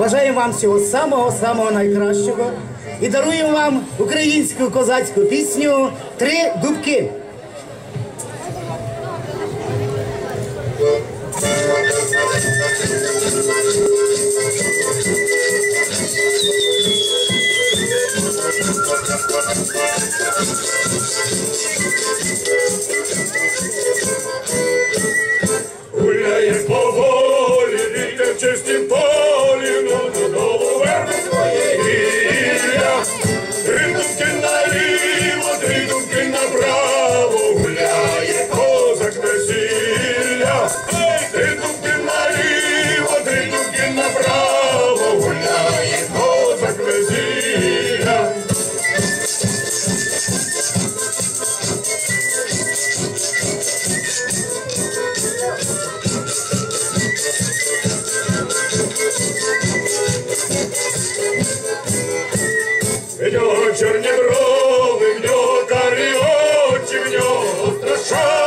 Бажаємо вам всього самого-самого найкращого і даруємо вам українську козацьку пісню Три дубки. В нього чорні брови, в нього карі очі, в нього страшні.